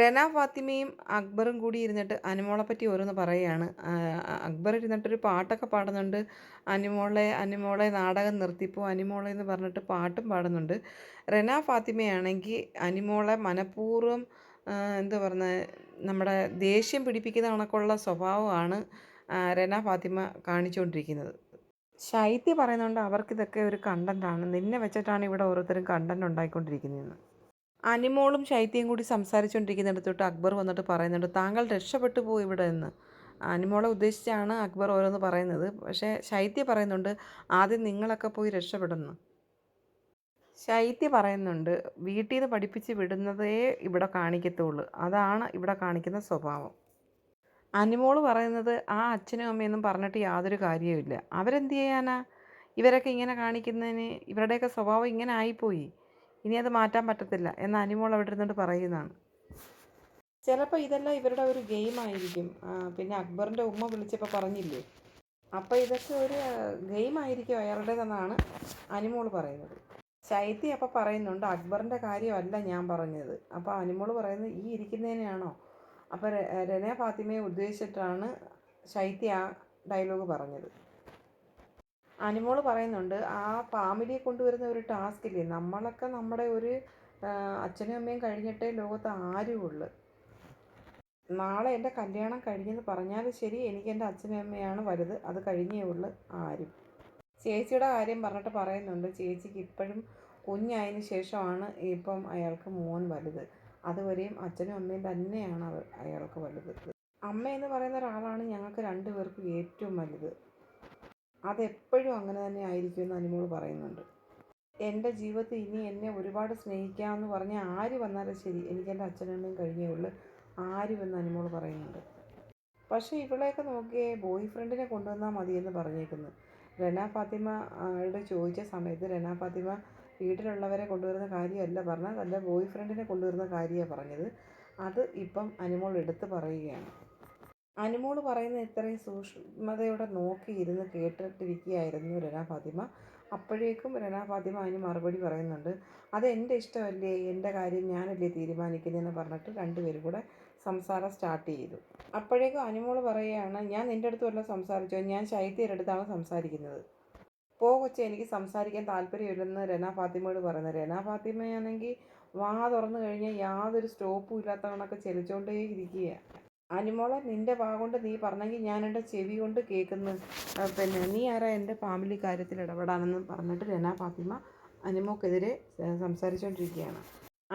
റെന ഫാത്തിമയും അക്ബറും കൂടി ഇരുന്നിട്ട് അനുമോളെ പറ്റി ഓരോന്ന് പറയുകയാണ്. അക്ബർ ഇരുന്നിട്ടൊരു പാട്ടൊക്കെ പാടുന്നുണ്ട്. അനുമോളെ അനുമോളെ നാടകം നിർത്തിപ്പോ അനുമോളെ എന്ന് പറഞ്ഞിട്ട് പാട്ടും പാടുന്നുണ്ട്. രന ഫാത്തിമയാണെങ്കിൽ അനുമോളെ മനഃപൂർവം എന്താ പറയുന്നത് നമ്മുടെ ദേഷ്യം പിടിപ്പിക്കുന്ന കണക്കുള്ള സ്വഭാവമാണ് രന ഫാത്തിമ കാണിച്ചുകൊണ്ടിരിക്കുന്നത്. ശൈത്യ പറയുന്നുണ്ട് അവർക്കിതൊക്കെ ഒരു കണ്ടന്റാണ് നിന്നെ വെച്ചിട്ടാണ് ഇവിടെ ഓരോരുത്തരും കണ്ടന്റ് ഉണ്ടായിക്കൊണ്ടിരിക്കുന്നതെന്ന്. അനിമോളും ശൈത്യയും കൂടി സംസാരിച്ചുകൊണ്ടിരിക്കുന്നിടത്തോട്ട് അക്ബർ വന്നിട്ട് പറയുന്നുണ്ട് താങ്കൾ രക്ഷപ്പെട്ടു പോയി ഇവിടെ നിന്ന് അനിമോളെ ഉദ്ദേശിച്ചാണ് അക്ബർ ഓരോന്ന് പറയുന്നത്. പക്ഷേ ശൈത്യ പറയുന്നുണ്ട് ആദ്യം നിങ്ങളൊക്കെ പോയി രക്ഷപ്പെടുന്നു ശൈത്യ പറയുന്നുണ്ട് വീട്ടിൽ നിന്ന് പഠിപ്പിച്ച് വിടുന്നതേ ഇവിടെ കാണിക്കത്തുള്ളൂ. അതാണ് ഇവിടെ കാണിക്കുന്ന സ്വഭാവം. അനിമോൾ പറയുന്നത് ആ അച്ഛനും അമ്മയൊന്നും പറഞ്ഞിട്ട് യാതൊരു കാര്യവുമില്ല. അവരെന്ത് ചെയ്യാനാ? ഇവരൊക്കെ ഇങ്ങനെ കാണിക്കുന്നതിന് ഇവരുടെയൊക്കെ സ്വഭാവം ഇങ്ങനെ ആയിപ്പോയി. ഇനി അത് മാറ്റാൻ പറ്റത്തില്ല എന്ന് അനിമോൾ അവിടെ ഇരുന്നിട്ട് പറയുന്നതാണ്. ചിലപ്പോൾ ഇതെല്ലാം ഇവരുടെ ഒരു ഗെയിം ആയിരിക്കും. പിന്നെ അക്ബറിന്റെ ഉമ്മ വിളിച്ചപ്പോൾ പറഞ്ഞില്ലേ? അപ്പോൾ ഇതൊക്കെ ഒരു ഗെയിം ആയിരിക്കും അയാളുടേതെന്നാണ് അനിമോൾ പറയുന്നത്. ശൈത്യ അപ്പോൾ പറയുന്നുണ്ട് അക്ബറിന്റെ കാര്യമല്ല ഞാൻ പറഞ്ഞത്. അപ്പോൾ അനിമോൾ പറയുന്നത് ഈ ഇരിക്കുന്നതിനെയാണോ? അപ്പോൾ രനെ ഫാത്തിമയെ ഉദ്ദേശിച്ചിട്ടാണ് ശൈത്യ ആ ഡയലോഗ് പറഞ്ഞത്. അനിമോൾ പറയുന്നുണ്ട് ആ ഫാമിലിയെ കൊണ്ടുവരുന്ന ഒരു ടാസ്ക് ഇല്ലേ? നമ്മളൊക്കെ നമ്മുടെ ഒരു അച്ഛനും അമ്മയും കഴിഞ്ഞിട്ടേ ലോകത്ത് ആരുമുള്ളു നാളെ എന്റെ കല്യാണം കഴിഞ്ഞെന്ന് പറഞ്ഞാൽ ശരി എനിക്ക് എന്റെ അച്ഛനും അമ്മയാണ് വലുത് അത് കഴിഞ്ഞേ ഉള്ളു ആരും. ചേച്ചിയുടെ കാര്യം പറഞ്ഞിട്ട് പറയുന്നുണ്ട് ചേച്ചിക്ക് ഇപ്പോഴും കുഞ്ഞായതിനു ശേഷമാണ് ഇപ്പം അയാൾക്ക് മോൻ വലുത്. അതുവരെയും അച്ഛനും അമ്മയും തന്നെയാണ് അവർ അയാൾക്ക് വലുത്. അമ്മ എന്ന് പറയുന്ന ഒരാളാണ് ഞങ്ങൾക്ക് രണ്ടുപേർക്കും ഏറ്റവും വലുത്. അതെപ്പോഴും അങ്ങനെ തന്നെ ആയിരിക്കും എന്ന് അനുമോൾ പറയുന്നുണ്ട്. എന്റെ ജീവിതത്തിൽ ഇനി എന്നെ ഒരുപാട് സ്നേഹിക്കാമെന്ന് പറഞ്ഞ ആര് വന്നാലും ശരി എനിക്ക് എന്റെ അച്ഛനമ്മയും കഴിഞ്ഞേ ഉള്ളൂ എന്ന് അനുമോൾ പറയുന്നുണ്ട്. പക്ഷേ ഇവളെയൊക്കെ നോക്കിയേ ബോയ് ഫ്രണ്ടിനെ കൊണ്ടുവന്നാൽ എന്ന് പറഞ്ഞേക്കുന്നു റെന ഫാത്തിമയോട് ചോദിച്ച സമയത്ത് റെന ഫാത്തിമ വീട്ടിലുള്ളവരെ കൊണ്ടുവരുന്ന കാര്യമല്ല പറഞ്ഞത് അല്ല ബോയ് ഫ്രണ്ടിനെ കൊണ്ടുവരുന്ന കാര്യമാണ് പറഞ്ഞത്. അത് ഇപ്പം അനുമോൾ എടുത്ത് പറയുകയാണ്. അനുമോൾ പറയുന്ന ഇത്രയും സൂക്ഷ്മതയോടെ നോക്കിയിരുന്ന് കേട്ടിട്ടിരിക്കുകയായിരുന്നു രന ഫാത്തിമ. അപ്പോഴേക്കും രന ഫാത്തിമ അതിന് മറുപടി പറയുന്നുണ്ട് അത് എന്റെ ഇഷ്ടമല്ലേ? എന്റെ കാര്യം ഞാനല്ലേ തീരുമാനിക്കുന്നതെന്ന് പറഞ്ഞിട്ട് രണ്ടുപേരും കൂടെ സംസാരം സ്റ്റാർട്ട് ചെയ്തു. അപ്പോഴേക്കും അനുമോൾ പറയുകയാണ് ഞാൻ നിന്റെ അടുത്ത് വല്ലതും സംസാരിച്ചോ? ഞാൻ ശൈത്യയുടെ അടുത്താണ് സംസാരിക്കുന്നത്. പോ കൊച്ചെ എനിക്ക് സംസാരിക്കാൻ താല്പര്യമില്ലെന്ന് രനാ ഫാത്തിമയോട് പറയുന്നത് രനാ ഫാത്തിമയാണെങ്കിൽ വാ തുറന്നു കഴിഞ്ഞാൽ യാതൊരു സ്റ്റോപ്പും ഇല്ലാത്ത ചെലിച്ചുകൊണ്ടേ ഇരിക്കുകയാണ് അനിമോളെ നിന്റെ വാ കൊണ്ട് നീ പറഞ്ഞെങ്കിൽ ഞാൻ എന്റെ ചെവി കൊണ്ട് കേൾക്കുന്നു. പിന്നെ നീ ആരാ എന്റെ ഫാമിലി കാര്യത്തിൽ ഇടപെടാനെന്ന് പറഞ്ഞിട്ട് രന ഫാത്തിമ അനിമോക്കെതിരെ സംസാരിച്ചുകൊണ്ടിരിക്കുകയാണ്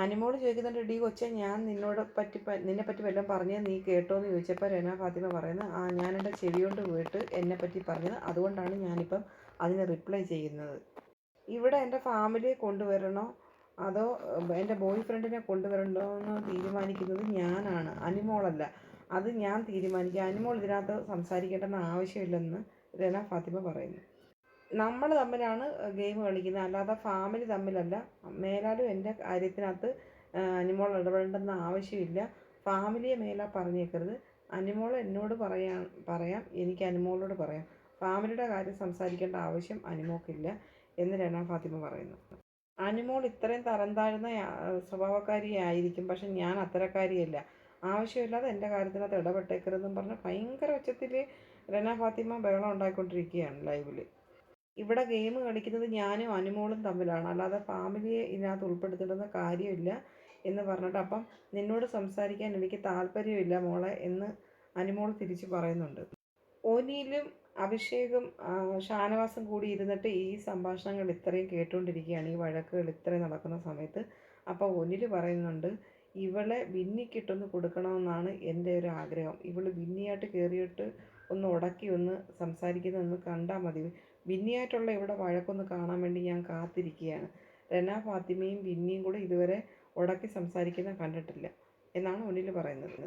അനിമോൾ ചോദിക്കുന്നുണ്ട് ഡി കൊച്ചെ ഞാൻ നിന്നോട് പറ്റി നിന്നെ പറ്റി വല്ലതും പറഞ്ഞത് നീ കേട്ടോ എന്ന് ചോദിച്ചപ്പോൾ രന ഫാത്തിമ പറയുന്നത് ആ ഞാൻ എന്റെ ചെവി കൊണ്ട് പോയിട്ട് എന്നെ പറ്റി പറഞ്ഞത് അതുകൊണ്ടാണ് ഞാനിപ്പം അതിന് റിപ്ലൈ ചെയ്യുന്നത്. ഇവിടെ എന്റെ ഫാമിലിയെ കൊണ്ടുവരണോ? അതോ എന്റെ ബോയ് ഫ്രണ്ടിനെ കൊണ്ടുവരണ്ടോ എന്ന് തീരുമാനിക്കുന്നത് ഞാനാണ് അനിമോളല്ല. അത് ഞാൻ തീരുമാനിക്കുക അനിമോൾ ഇതിനകത്ത് സംസാരിക്കേണ്ടെന്ന് ആവശ്യമില്ലെന്ന് രന ഫാത്തിമ പറയുന്നു. നമ്മൾ തമ്മിലാണ് ഗെയിം കളിക്കുന്നത്. അല്ലാതെ ഫാമിലി തമ്മിലല്ല. മേലാലും എന്റെ കാര്യത്തിനകത്ത് അനിമോൾ ഇടപെടേണ്ടെന്ന് ആവശ്യമില്ല. ഫാമിലിയെ മേലാ പറഞ്ഞേക്കരുത്. അനിമോൾ എന്നോട് പറയാൻ പറയാം. എനിക്ക് അനിമോളോട് പറയാം. ഫാമിലിയുടെ കാര്യം സംസാരിക്കേണ്ട ആവശ്യം അനിമോക്കില്ല എന്ന് രന ഫാത്തിമ പറയുന്നു. അനിമോൾ ഇത്രയും തരം താഴ്ന്ന സ്വഭാവക്കാരിയായിരിക്കും. പക്ഷെ ഞാൻ അത്തരക്കാരിയല്ല. ആവശ്യമില്ലാതെ എന്റെ കാര്യത്തിനകത്ത് ഇടപെട്ടേക്കരുതെന്നും പറഞ്ഞ് ഭയങ്കര ഉച്ചത്തിൽ റെന ഫാത്തിമ ബഹളം ഉണ്ടായിക്കൊണ്ടിരിക്കുകയാണ് ലൈവിൽ ഇവിടെ ഗെയിം കളിക്കുന്നത് ഞാനും അനുമോളും തമ്മിലാണ്. അല്ലാതെ ഫാമിലിയെ ഇതിനകത്ത് ഉൾപ്പെടുത്തേണ്ടുന്ന കാര്യമില്ല എന്ന് പറഞ്ഞിട്ട് അപ്പം നിന്നോട് സംസാരിക്കാൻ എനിക്ക് താല്പര്യമില്ല മോളെ എന്ന് അനുമോൾ തിരിച്ച് പറയുന്നുണ്ട്. ഓനിയിലും അഭിഷേകും ഷാനവാസും കൂടി ഇരുന്നിട്ട് ഈ സംഭാഷണങ്ങൾ ഇത്രയും കേട്ടുകൊണ്ടിരിക്കുകയാണ് ഈ വഴക്കുകൾ ഇത്രയും നടക്കുന്ന സമയത്ത്. അപ്പോൾ ഒന്നിൽ പറയുന്നുണ്ട് ഇവളെ ബിന്നിക്കിട്ടൊന്ന് കൊടുക്കണമെന്നാണ് എന്റെ ഒരു ആഗ്രഹം. ഇവൾ ബിന്നിയായിട്ട് കയറിയിട്ട് ഒന്ന് ഉടക്കി ഒന്ന് സംസാരിക്കുന്നതൊന്ന് കണ്ടാൽ മതി. ബിന്നിയായിട്ടുള്ള ഇവിടെ വഴക്കൊന്ന് കാണാൻ വേണ്ടി ഞാൻ കാത്തിരിക്കുകയാണ്. റെന ഫാത്തിമയും ബിന്നിയും കൂടെ ഇതുവരെ ഉടക്കി സംസാരിക്കുന്ന കണ്ടിട്ടില്ല എന്നാണ് ഒന്നിൽ പറയുന്നത്.